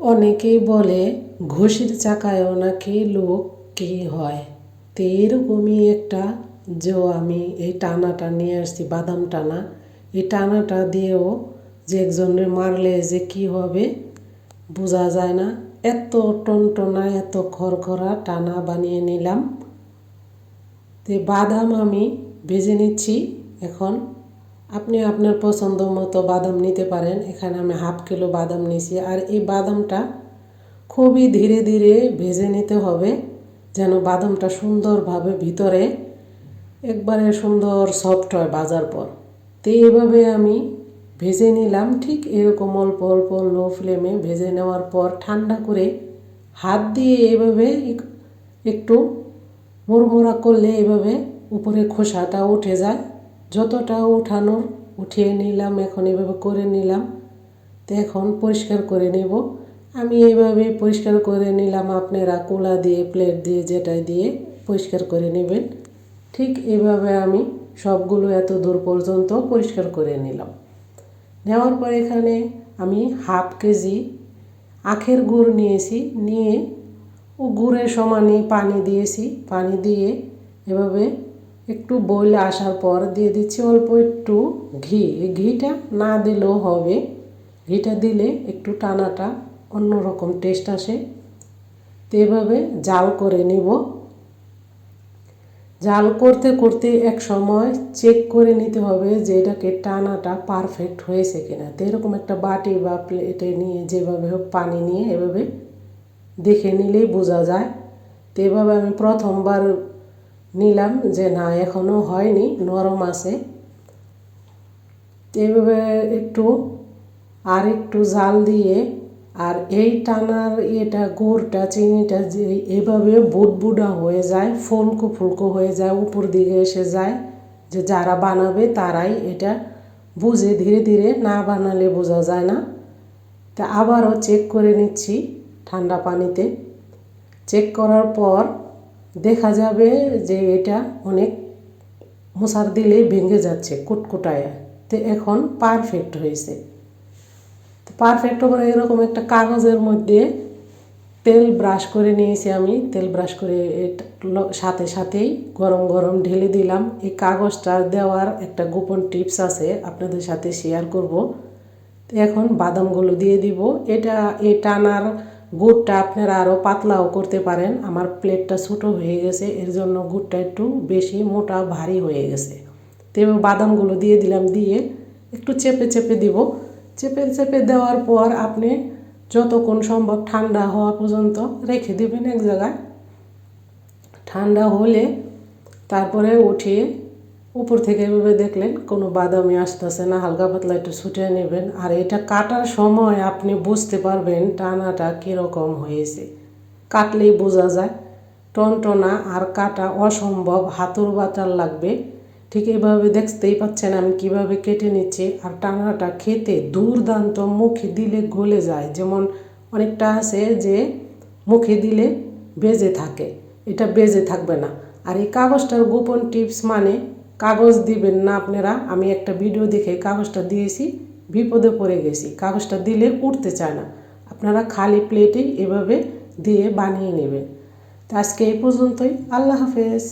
অনেকেই বলে, ঘষির চাকায়ও নাকি লোক কি হয়? তো এরকমই একটা যে আমি এই টানাটা নিয়ে আসছি, বাদাম টানা, এই টানাটা দিয়েও যে একজনের মারলে যে কি হবে বোঝা যায় না। এত টনটনা, এত খড়খড়া টানা বানিয়ে নিলাম। তো বাদাম আমি ভেজে নিচ্ছি এখন। আপনি আপনার পছন্দ মতো বাদাম নিতে পারেন। এখানে আমি হাফ কিলো বাদাম নিয়েছি। আর এই বাদামটা খুবই ধীরে ধীরে ভেজে নিতে হবে, যেন বাদামটা সুন্দরভাবে ভিতরে একবারে সুন্দর সফট হয় বাজার পর। তো এইভাবে আমি ভেজে নিলাম। ঠিক এরকম অল্প অল্প লো ফ্লেমে ভেজে নেওয়ার পর ঠান্ডা করে হাত দিয়ে এভাবে একটু মুড়মুড়া করলে এভাবে উপরে খোসাটা উঠে যায়। যতটা উঠানোর উঠিয়ে নিলাম, এখন এভাবে করে নিলাম, তো এখন পরিষ্কার করে নেব। আমি এইভাবে পরিষ্কার করে নিলাম আপনারা কোলা দিয়ে, প্লেট দিয়ে, যেটাই দিয়ে পরিষ্কার করে নেবেন। ঠিক এভাবে আমি সবগুলো এত দূর পর্যন্ত পরিষ্কার করে নিলাম। নেওয়ার পর এখানে আমি হাফ কেজি আখের গুড় নিয়েছি, নিয়ে ও গুড়ের সমানে পানি দিয়েছি। পানি দিয়ে এভাবে একটু বইলে আসার পর দিয়ে দিচ্ছি অল্প একটু ঘি। ঘিটা না দিলেও হবে। ঘিটা দিলে একটু টানাটা অন্যরকম টেস্ট আসে। তো এভাবে জাল করে নিব। জাল করতে করতে এক সময় চেক করে নিতে হবে যে এটাকে টানাটা পারফেক্ট হয়েছে কিনা। তো এরকম একটা বাটি বা প্লেটে নিয়ে যেভাবে হোক পানি নিয়ে এভাবে দেখে নিলেই বোঝা যায়। তো এভাবে আমি প্রথমবার নিলাম যে না এখনও হয়নি, নরম আছে। এইভাবে একটু আর একটু জাল দিয়ে আর এই টানার এটা গুড়টা, চিনিটা যে এভাবে বুটবুডা হয়ে যায়, ফুলকো ফুলকো হয়ে যায়, উপর দিকে এসে যায়, যে যারা বানাবে তারাই এটা বুঝে ধীরে ধীরে, না বানালে বোঝা যায় না। তা আবারও চেক করে নিচ্ছি ঠান্ডা পানিতে। চেক করার পর দেখা যাবে যে এটা অনেক মশার দিলে ভেঙে যাচ্ছে কুটকুটায়। তো এখন পারফেক্ট হয়েছে। তো পারফেক্ট করে এরকম একটা কাগজের মধ্যে তেল ব্রাশ করে নিয়েছি আমি। তেল ব্রাশ করে সাথে সাথেই গরম গরম ঢেলে দিলাম। এই কাগজটা দেওয়ার একটা গোপন টিপস আছে, আপনাদের সাথে শেয়ার করব। এখন বাদামগুলো দিয়ে দিব। এটা, এই টানার গুড়টা আপনারা আরও পাতলাও করতে পারেন। আমার প্লেটটা ছোটো হয়ে গেছে, এর জন্য গুড়টা একটু বেশি মোটা, ভারী হয়ে গেছে। তো এবার বাদামগুলো দিয়ে দিলাম, দিয়ে একটু চেপে চেপে দিব। চেপে চেপে দেওয়ার পর আপনি যতক্ষণ সম্ভব ঠান্ডা হওয়া পর্যন্ত রেখে দেবেন এক জায়গায়। ঠান্ডা হলে তারপরে উঠিয়ে উপর থেকে এভাবে দেখলেন, কোনো বাদামি আসতেছে না, হালকা পাতলা একটু ছুটে নেবেন। আর এটা কাটার সময় আপনি বুঝতে পারবেন টানাটা কীরকম হয়েছে। কাটলেই বোঝা যায়, টনটনা আর কাটা অসম্ভব, হাতুর বাটার লাগবে। ঠিক এইভাবে দেখতেই পাচ্ছেন আমি কীভাবে কেটে নিচ্ছি, আর টানাটা খেতে দুর্দান্ত, মুখে দিলে গলে যায়। যেমন অনেকটা আছে যে মুখে দিলে বেজে থাকে, এটা বেজে থাকবে না। আর এই কাগজটার গোপন টিপস মানে কাগজ দিবেন না আপনারা। আমি একটা ভিডিও দেখে কাগজটা দিয়েছি, বিপদে পড়ে গেছি। কাগজটা দিলে উঠতে চায় না। আপনারা খালি প্লেটেই এভাবে দিয়ে বানিয়ে নেবেন। তো আজকে এই পর্যন্তই। আল্লাহ হাফেজ।